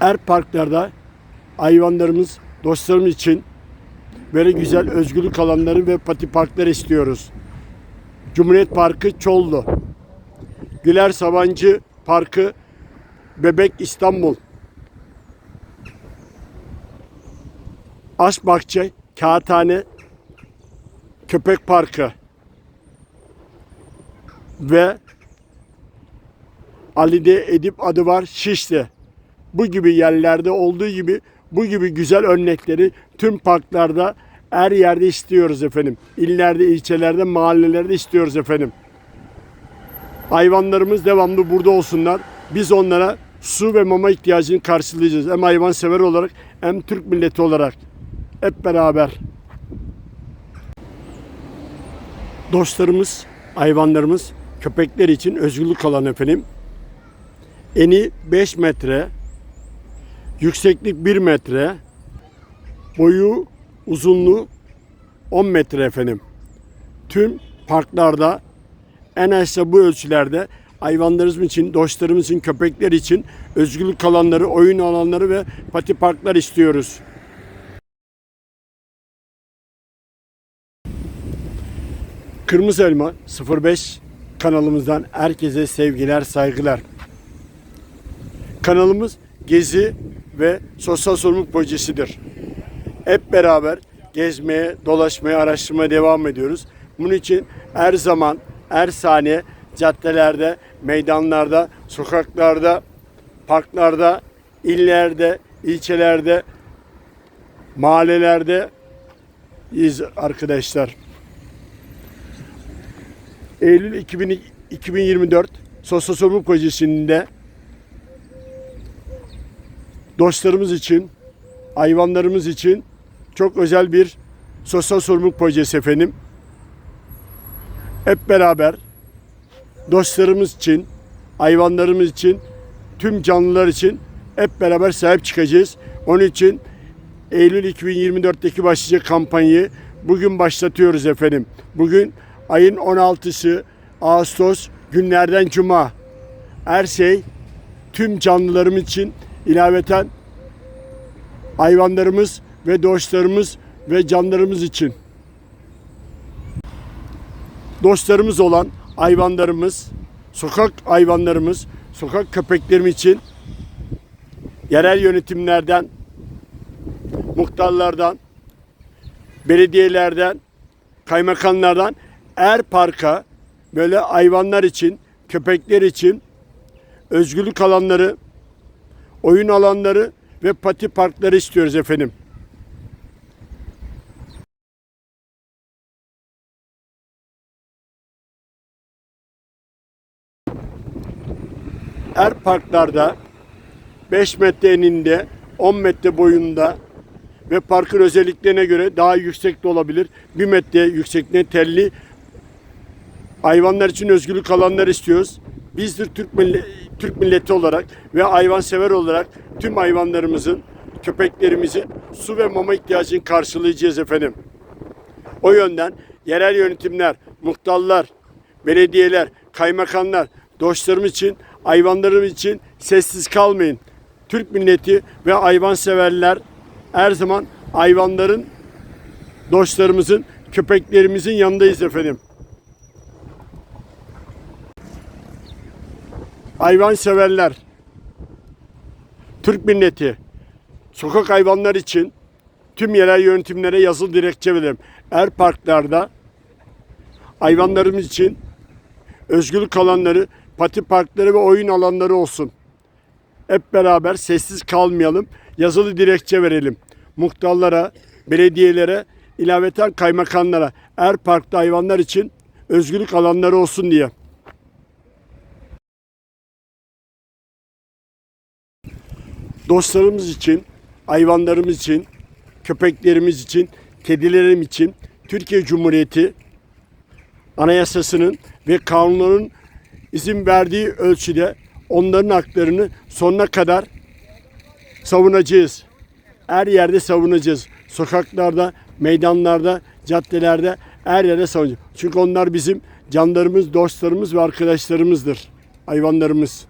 Er parklarda hayvanlarımız, dostlarımız için böyle güzel özgürlük alanları ve pati parkları istiyoruz. Cumhuriyet Parkı Çollu. Güler Sabancı Parkı Bebek İstanbul. Aşbahçe Kağıthane Köpek Parkı ve Ali'de Edip adı var Şişli. Bu gibi yerlerde olduğu gibi bu gibi güzel örnekleri tüm parklarda her yerde istiyoruz efendim. İllerde, ilçelerde, mahallelerde istiyoruz efendim. Hayvanlarımız devamlı burada olsunlar. Biz onlara su ve mama ihtiyacını karşılayacağız. Hem hayvansever olarak hem Türk milleti olarak. Hep beraber. Dostlarımız, hayvanlarımız, köpekler için özgürlük alan efendim. Eni 5 metre, yükseklik 1 metre, boyu, uzunluğu 10 metre efendim. Tüm parklarda en aşağı bu ölçülerde hayvanlarımız için, dostlarımız için, köpekler için özgürlük alanları, oyun alanları ve pati parklar istiyoruz. Kırmızı Elma 05 kanalımızdan herkese sevgiler, saygılar. Kanalımız gezi ve sosyal sorumluluk projesidir. Hep beraber gezmeye, dolaşmaya, araştırmaya devam ediyoruz. Bunun için her zaman, her saniye caddelerde, meydanlarda, sokaklarda, parklarda, illerde, ilçelerde, mahallelerde iz arkadaşlar. Eylül 2000 2024 Sosyal Sorumluluk Projesi'nde dostlarımız için, hayvanlarımız için çok özel bir sosyal sorumluluk projesi efendim. Hep beraber dostlarımız için, hayvanlarımız için, tüm canlılar için hep beraber sahip çıkacağız. Onun için Eylül 2024'teki başlayacak kampanyayı bugün başlatıyoruz efendim. Bugün ayın 16'sı Ağustos günlerden cuma. Her şey tüm canlılarım için ilaveten hayvanlarımız ve dostlarımız ve canlarımız için. Dostlarımız olan hayvanlarımız, sokak hayvanlarımız, sokak köpeklerim için yerel yönetimlerden, muhtarlardan, belediyelerden, kaymakamlardan er parka böyle hayvanlar için, köpekler için özgürlük alanları, oyun alanları ve pati parkları istiyoruz efendim. Er parklarda 5 metre eninde, 10 metre boyunda ve parkın özelliklerine göre daha yüksek de olabilir. 1 metre yüksekliğine telli hayvanlar için özgürlük alanları istiyoruz. Biz de Türk, Türk milleti olarak ve hayvansever olarak tüm hayvanlarımızın, köpeklerimizin su ve mama ihtiyacını karşılayacağız efendim. O yönden yerel yönetimler, muhtarlar, belediyeler, kaymakamlar, dostlarımız için, hayvanlarımız için sessiz kalmayın. Türk milleti ve hayvanseverler her zaman hayvanların, dostlarımızın, köpeklerimizin yanındayız efendim. Hayvan severler, Türk milleti, sokak hayvanlar için tüm yerel yönetimlere yazılı dilekçe verelim. Er parklarda hayvanlarımız için özgürlük alanları, pati parkları ve oyun alanları olsun. Hep beraber sessiz kalmayalım. Yazılı dilekçe verelim. Muhtarlara, belediyelere, ilaveten kaymakamlara er parkta hayvanlar için özgürlük alanları olsun diye. Dostlarımız için, hayvanlarımız için, köpeklerimiz için, kedilerim için Türkiye Cumhuriyeti Anayasası'nın ve kanunların izin verdiği ölçüde onların haklarını sonuna kadar savunacağız. Her yerde savunacağız. Sokaklarda, meydanlarda, caddelerde her yerde savunacağız. Çünkü onlar bizim canlarımız, dostlarımız ve arkadaşlarımızdır. Hayvanlarımız.